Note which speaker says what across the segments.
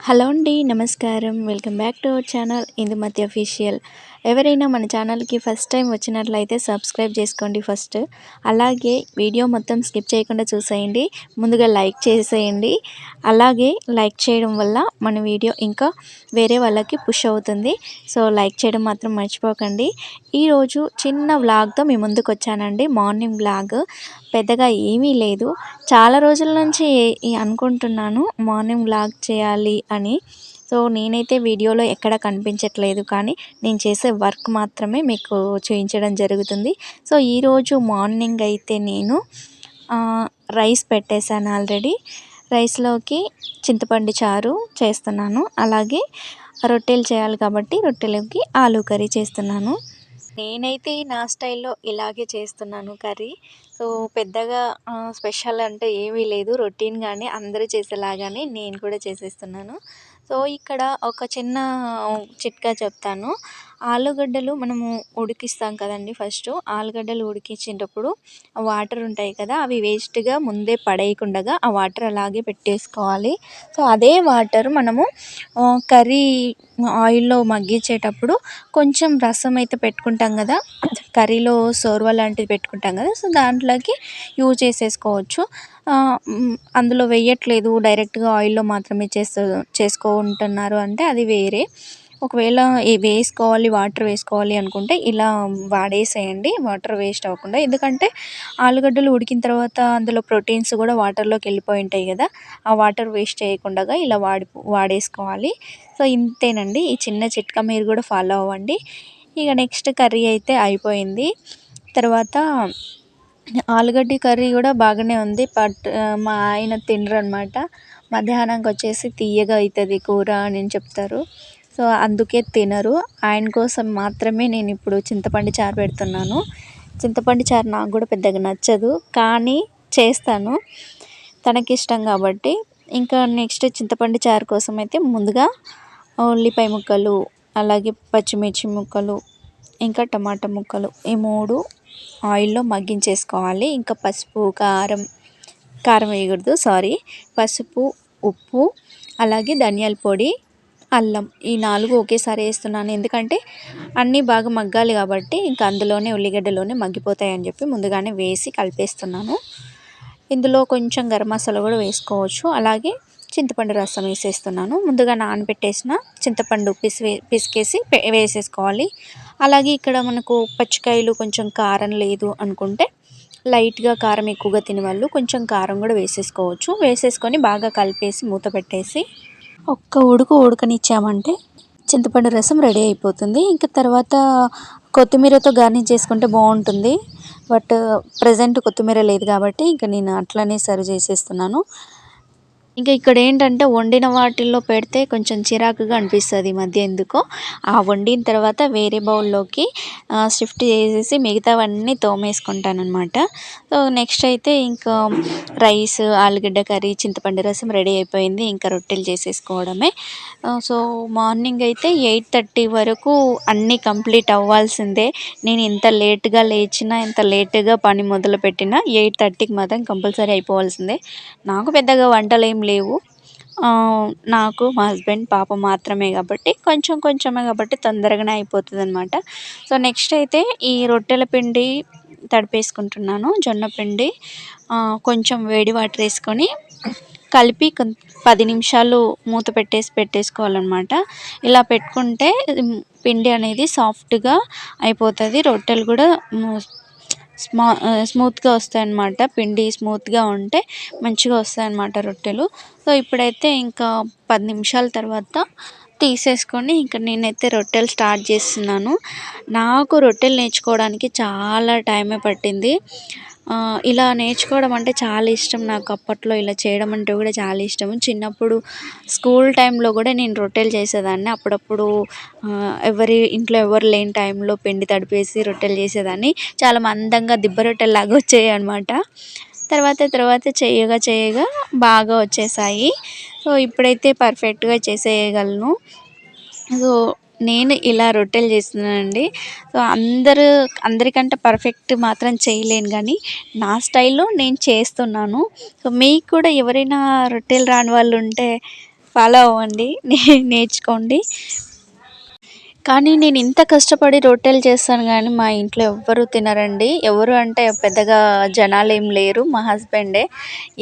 Speaker 1: Hello అండి నమస్కారం. Welcome back to our channel. ఇందు మధ్య అఫీషియల్ ఎవరైనా మన ఛానల్కి ఫస్ట్ టైం వచ్చినట్లయితే సబ్స్క్రైబ్ చేసుకోండి ఫస్ట్. అలాగే వీడియో మొత్తం స్కిప్ చేయకుండా చూసేయండి. ముందుగా లైక్ చేసేయండి. అలాగే లైక్ చేయడం వల్ల మన వీడియో ఇంకా వేరే వాళ్ళకి పుష్ అవుతుంది. సో లైక్ చేయడం మాత్రం మర్చిపోకండి. ఈరోజు చిన్న వ్లాగ్తో మీ ముందుకు వచ్చానండి. Morning vlog. పెద్దగా ఏమీ లేదు. చాలా రోజుల నుంచి అనుకుంటున్నాను మార్నింగ్ వ్లాగ్ చేయాలి అని. సో నేనైతే వీడియోలో ఎక్కడ కనిపించట్లేదు కానీ నేను చేసే వర్క్ మాత్రమే మీకు చూపించడం జరుగుతుంది. సో ఈరోజు మార్నింగ్ అయితే నేను రైస్ పెట్టేశాను ఆల్రెడీ. రైస్లోకి చింతపండు చారు చేస్తున్నాను. అలాగే రొట్టెలు చేయాలి కాబట్టి రొట్టెలకి ఆలూ కర్రీ చేస్తున్నాను. నేనైతే నా స్టైల్లో ఇలాగే చేస్తున్నాను కర్రీ. సో పెద్దగా స్పెషల్ అంటే ఏమీ లేదు. రొటీన్గానే అందరూ చేసేలాగానే నేను కూడా చేసేస్తున్నాను. సో ఇక్కడ ఒక చిన్న చిట్కా చెప్తాను. ఆలుగడ్డలు మనము ఉడికిస్తాం కదండి ఫస్ట్. ఆలుగడ్డలు ఉడికించేటప్పుడు వాటర్ ఉంటాయి కదా అవి వేస్ట్గా ముందే పడేయకుండా ఆ వాటర్ అలాగే పెట్టేసుకోవాలి. సో అదే వాటర్ మనము కర్రీ ఆయిల్లో మగ్గించేటప్పుడు కొంచెం రసం అయితే పెట్టుకుంటాం కదా కర్రీలో సోర్వ లాంటిది పెట్టుకుంటాం కదా సో దాంట్లోకి యూజ్ చేసేసుకోవచ్చు. అందులో వేయట్లేదు డైరెక్ట్గా ఆయిల్లో మాత్రమే చేస్తూ చేసుకుంటున్నారు అంటే అది వేరే. ఒకవేళ వేసుకోవాలి వాటర్ వేసుకోవాలి అనుకుంటే ఇలా వాడేసేయండి. వాటర్ వేస్ట్ అవ్వకుండా. ఎందుకంటే ఆలుగడ్డలు ఉడికిన తర్వాత అందులో ప్రోటీన్స్ కూడా వాటర్లోకి వెళ్ళిపోయి ఉంటాయి కదా. ఆ వాటర్ వేస్ట్ చేయకుండా ఇలా వాడి వాడేసుకోవాలి. సో ఇంతేనండి. ఈ చిన్న చిట్కా మీరు కూడా ఫాలో అవ్వండి. ఇక నెక్స్ట్ కర్రీ అయితే అయిపోయింది. తర్వాత ఆలుగడ్డ కర్రీ కూడా బాగానే ఉంది. బట్ మా ఆయన తినరు అనమాట మధ్యాహ్నంకి వచ్చేసి తీయగా అవుతుంది కూర అని చెప్తారు. సో అందుకే తినరు. ఆయన కోసం మాత్రమే నేను ఇప్పుడు చింతపండు చారు పెడుతున్నాను. చింతపండు చారు నాకు కూడా పెద్దగా నచ్చదు కానీ చేస్తాను. తనకి ఇష్టం కాబట్టి. ఇంకా నెక్స్ట్ చింతపండు చారు కోసం అయితే ముందుగా ఉల్లిపాయ ముక్కలు అలాగే పచ్చిమిర్చి ముక్కలు ఇంకా టమాటా ముక్కలు ఈ మూడు ఆయిల్లో మగ్గించేసుకోవాలి. ఇంకా పసుపు కారం కారం వేయకూడదు సారీ. పసుపు ఉప్పు అలాగే ధనియాల పొడి అల్లం. ఈ నాలుగు ఒకేసారి వేస్తున్నాను. ఎందుకంటే అన్నీ బాగా మగ్గాలి కాబట్టి ఇంకా అందులోనే ఉల్లిగడ్డలోనే మగ్గిపోతాయని చెప్పి ముందుగానే వేసి కలిపేస్తున్నాను. ఇందులో కొంచెం గరం మసాలా కూడా వేసుకోవచ్చు. అలాగే చింతపండు రసం వేసేస్తున్నాను. ముందుగా నానబెట్టేసిన చింతపండు పిసి పిసికేసి వేసేసుకోవాలి. అలాగే ఇక్కడ మనకు పచ్చికాయలు కొంచెం కారం లేదు అనుకుంటే లైట్గా కారం ఎక్కువగా తినేవాళ్ళు కొంచెం కారం కూడా వేసేసుకోవచ్చు. వేసేసుకొని బాగా కలిపేసి మూత పెట్టేసి ఒక్క ఉడుకు ఉడకనిచ్చామంటే చింతపండు రసం రెడీ అయిపోతుంది. ఇంకా తర్వాత కొత్తిమీరతో గార్నిష్ చేసుకుంటే బాగుంటుంది. బట్ ప్రజెంట్ కొత్తిమీర లేదు కాబట్టి ఇంకా నేను అట్లనే సర్వ్ చేసేస్తున్నాను. ఇంకా ఇక్కడ ఏంటంటే వండిన వాటిల్లో పెడితే కొంచెం చిరాకుగా అనిపిస్తుంది ఈ మధ్య ఎందుకో. ఆ వండిన తర్వాత వేరే బౌల్లోకి షిఫ్ట్ చేసేసి మిగతావన్నీ తోమేసుకుంటాను అనమాట సో నెక్స్ట్ అయితే ఇంకా రైస్ ఆలుగడ్డ కర్రీ చింతపండు రసం రెడీ అయిపోయింది. ఇంకా రొట్టెలు చేసేసుకోవడమే. సో మార్నింగ్ అయితే ఎయిట్ థర్టీ వరకు అన్నీ కంప్లీట్ అవ్వాల్సిందే. నేను ఇంత లేట్గా లేచినా ఇంత లేట్గా పని మొదలుపెట్టినా ఎయిట్ థర్టీకి మాత్రం కంపల్సరీ అయిపోవాల్సిందే. నాకు పెద్దగా వంటలు ఏం లేవు. నాకు మా హస్బెండ్ పాప మాత్రమే కాబట్టి కొంచెం కొంచెమే కాబట్టి తొందరగానే అయిపోతుంది అనమాట సో నెక్స్ట్ అయితే ఈ రొట్టెల పిండి తడిపేసుకుంటున్నాను జొన్న పిండి. కొంచెం వేడి వాటర్ వేసుకొని కలిపి పది నిమిషాలు మూత పెట్టేసి పెట్టేసుకోవాలన్నమాట. ఇలా పెట్టుకుంటే పిండి అనేది సాఫ్ట్గా అయిపోతుంది. రొట్టెలు కూడా స్మా స్మూత్గా వస్తాయన్నమాట. పిండి స్మూత్గా ఉంటే మంచిగా వస్తాయన్నమాట రొట్టెలు. సో ఇప్పుడైతే ఇంకా పది నిమిషాల తర్వాత తీసేసుకొని ఇంకా నేనైతే రొట్టెలు స్టార్ట్ చేస్తున్నాను. నాకు రొట్టెలు నేర్చుకోవడానికి చాలా టైమే పట్టింది. ఇలా నేర్చుకోవడం అంటే చాలా ఇష్టం నాకు అప్పట్లో. ఇలా చేయడం అంటే కూడా చాలా ఇష్టం చిన్నప్పుడు స్కూల్ టైంలో కూడా నేను రొట్టెలు చేసేదాన్ని. అప్పుడప్పుడు ఎవరి ఇంట్లో ఎవరు లేని టైంలో పిండి తడిపేసి రొట్టెలు చేసేదాన్ని. చాలా మందంగా దిబ్బ రొట్టెల్లాగా వచ్చాయి అనమాట తర్వాత తర్వాత చేయగా చేయగా బాగా వచ్చేసాయి. సో ఇప్పుడైతే పర్ఫెక్ట్గా చేసేయగలను. సో నేను ఇలా రొట్టెలు చేస్తున్నానండి. సో అందరూ అందరికంటే పర్ఫెక్ట్ మాత్రం చేయలేను కానీ నా స్టైల్లో నేను చేస్తున్నాను. సో మీకు కూడా ఎవరైనా రొట్టెలు రాని వాళ్ళు ఉంటే ఫాలో అవ్వండి నేర్చుకోండి. కానీ నేను ఇంత కష్టపడి రొట్టెలు చేస్తాను కానీ మా ఇంట్లో ఎవ్వరు తినరండి. ఎవరు అంటే పెద్దగా జనాలు ఏం లేరు మా హస్బెండే.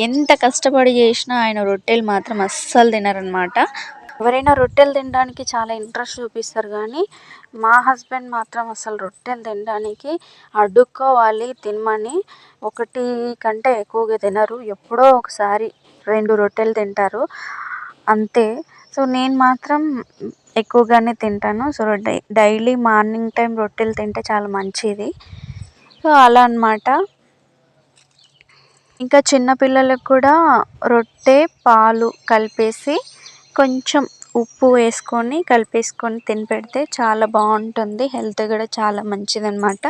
Speaker 1: ఎంత కష్టపడి చేసినా ఆయన రొట్టెలు మాత్రం అస్సలు తినరనమాట. ఎవరైనా రొట్టెలు తినడానికి చాలా ఇంట్రెస్ట్ చూపిస్తారు కానీ మా హస్బెండ్ మాత్రం అసలు రొట్టెలు తినడానికి అడ్డుకోవాలి తినమని ఒకటి కంటే ఎక్కువగా తినరు. ఎప్పుడో ఒకసారి రెండు రొట్టెలు తింటారు. అంతే. సో నేను మాత్రం ఎక్కువగానే తింటాను. సో డై డైలీ మార్నింగ్ టైం రొట్టెలు తింటే చాలా మంచిది. సో అలా అనమాట ఇంకా చిన్నపిల్లలకు కూడా రొట్టె పాలు కలిపేసి కొంచెం ఉప్పు వేసుకొని కలిపేసుకొని తినిపెడితే చాలా బాగుంటుంది. హెల్త్ కూడా చాలా మంచిది అనమాట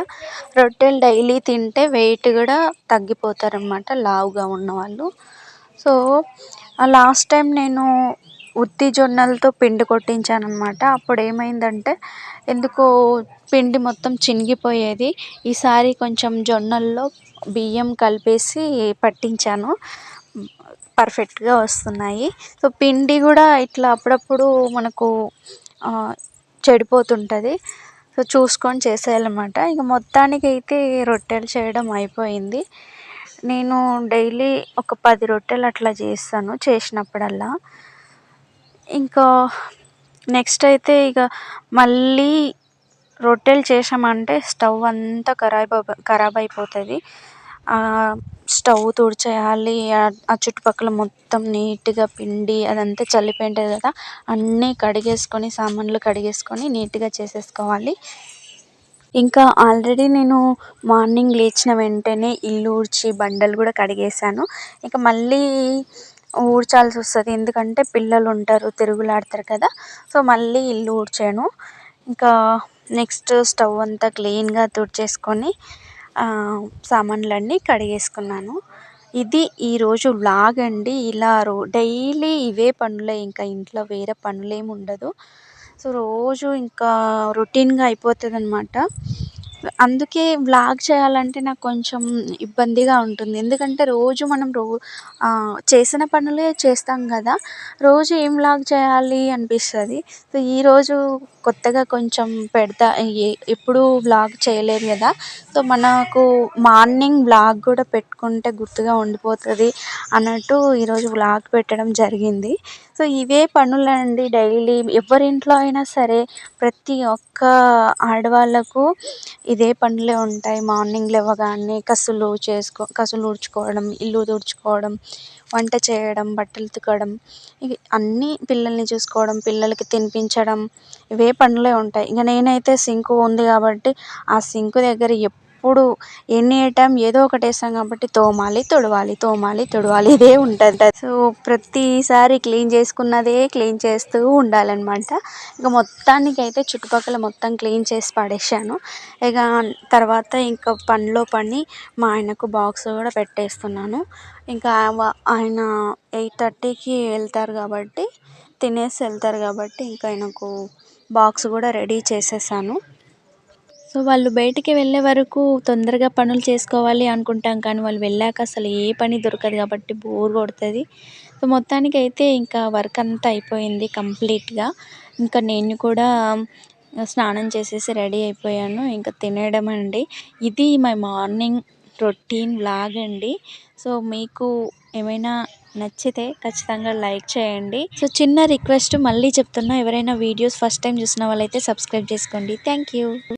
Speaker 1: రొట్టెలు డైలీ తింటే వెయిట్ కూడా తగ్గిపోతారనమాట లావుగా ఉన్నవాళ్ళు. సో లాస్ట్ టైం నేను ఉత్తి జొన్నలతో పిండి కొట్టించాను అనమాట అప్పుడు ఏమైందంటే ఎందుకో పిండి మొత్తం చినిగిపోయేది. ఈసారి కొంచెం జొన్నల్లో బియ్యం కలిపేసి పట్టించాను. పర్ఫెక్ట్గా వస్తున్నాయి. సో పిండి కూడా ఇట్లా అప్పుడప్పుడు మనకు చెడిపోతుంటుంది. సో చూసుకొని చేసేయాలన్నమాట. ఇక మొత్తానికి అయితే రొట్టెలు చేయడం అయిపోయింది. నేను డైలీ ఒక పది రొట్టెలు అట్లా చేస్తాను చేసినప్పుడల్లా. ఇంకా నెక్స్ట్ అయితే ఇక మళ్ళీ రొట్టెలు చేసామంటే స్టవ్ అంతా ఖరాబ్ ఖరాబ్ అయిపోతుంది. స్టవ్ తుడిచేయాలి. ఆ చుట్టుపక్కల మొత్తం నీట్గా పిండి అదంతా చల్లిపోయి ఉంటుంది కదా అన్నీ కడిగేసుకొని సామాన్లు కడిగేసుకొని నీట్గా చేసేసుకోవాలి. ఇంకా ఆల్రెడీ నేను మార్నింగ్ లేచిన వెంటనే ఇల్లు ఊడ్చి బండలు కూడా కడిగేసాను ఇంకా మళ్ళీ ఊడ్చాల్సి వస్తుంది. ఎందుకంటే పిల్లలు ఉంటారు తిరుగులాడతారు కదా సో మళ్ళీ ఇల్లు ఊడ్చాను. ఇంకా నెక్స్ట్ స్టవ్ అంతా క్లీన్గా తుడిచేసుకొని సామాన్లన్నీ కడిగేసుకున్నాను. ఇది ఈరోజు వ్లాగ్ అండి. ఇలా రో డైలీ ఇవే పనులే ఇంకా ఇంట్లో వేరే పనులేమి ఉండదు. సో రోజు ఇంకా రొటీన్గా అయిపోతుంది అనమాట అందుకే వ్లాగ్ చేయాలంటే నాకు కొంచెం ఇబ్బందిగా ఉంటుంది. ఎందుకంటే రోజు మనం రో చేసిన పనులే చేస్తాం కదా. రోజు ఏం వ్లాగ్ చేయాలి అనిపిస్తుంది. సో ఈరోజు కొత్తగా కొంచెం పెడతా ఎప్పుడూ వ్లాగ్ చేయలేదు కదా. సో మనకు మార్నింగ్ వ్లాగ్ కూడా పెట్టుకుంటే గుర్తుగా ఉండిపోతుంది అన్నట్టు ఈరోజు వ్లాగ్ పెట్టడం జరిగింది. సో ఇవే పనులండి డైలీ. ఎవరింట్లో అయినా సరే ప్రతి ఒక్క ఆడవాళ్ళకు ఇదే పనులే ఉంటాయి. మార్నింగ్ లేవగానే కసులు చేసుకో కసులు ఊడ్చుకోవడం ఇల్లు తుడుచుకోవడం వంట చేయడం బట్టలు ఉతకడం ఇవి అన్నీ పిల్లల్ని చూసుకోవడం పిల్లలకి తినిపించడం ఇవే పనులే ఉంటాయి. ఇంక నేనైతే సింక్ ఉంది కాబట్టి ఆ సింక్ దగ్గర ఎప్పుడు ఎనీ టైం ఏదో ఒకటి వేస్తాం కాబట్టి తోమాలి తుడవాలి తోమాలి తుడవాలి ఇదే ఉంటుంది. సో ప్రతిసారి క్లీన్ చేసుకున్నదే క్లీన్ చేస్తూ ఉండాలన్నమాట. ఇక మొత్తానికి అయితే చుట్టుపక్కల మొత్తం క్లీన్ చేసి పడేసాను ఇక తర్వాత ఇంకా పనిలో పని మా ఆయనకు బాక్స్ కూడా పెట్టేస్తున్నాను. ఇంకా ఆయన ఎయిట్ థర్టీకి వెళ్తారు కాబట్టి తినేసి వెళ్తారు కాబట్టి ఇంకా ఆయనకు బాక్స్ కూడా రెడీ చేసేసాను. సో వాళ్ళు బయటికి వెళ్ళే వరకు తొందరగా పనులు చేసుకోవాలి అనుకుంటాం. కానీ వాళ్ళు వెళ్ళాక అసలు ఏ పని దొరకదు కాబట్టి బోర్ కొడుతుంది. సో మొత్తానికి అయితే ఇంకా వర్క్ అంతా అయిపోయింది కంప్లీట్గా. ఇంకా నేను కూడా స్నానం చేసేసి రెడీ అయిపోయాను. ఇంకా తినడం అండి. ఇది మై మార్నింగ్ రొటీన్ వ్లాగ్ అండి. సో మీకు ఏమైనా నచ్చితే ఖచ్చితంగా లైక్ చేయండి. సో చిన్న రిక్వెస్ట్ మళ్ళీ చెప్తున్నా ఎవరైనా వీడియోస్ ఫస్ట్ టైం చూసిన వాళ్ళైతే సబ్స్క్రైబ్ చేసుకోండి. Thank you.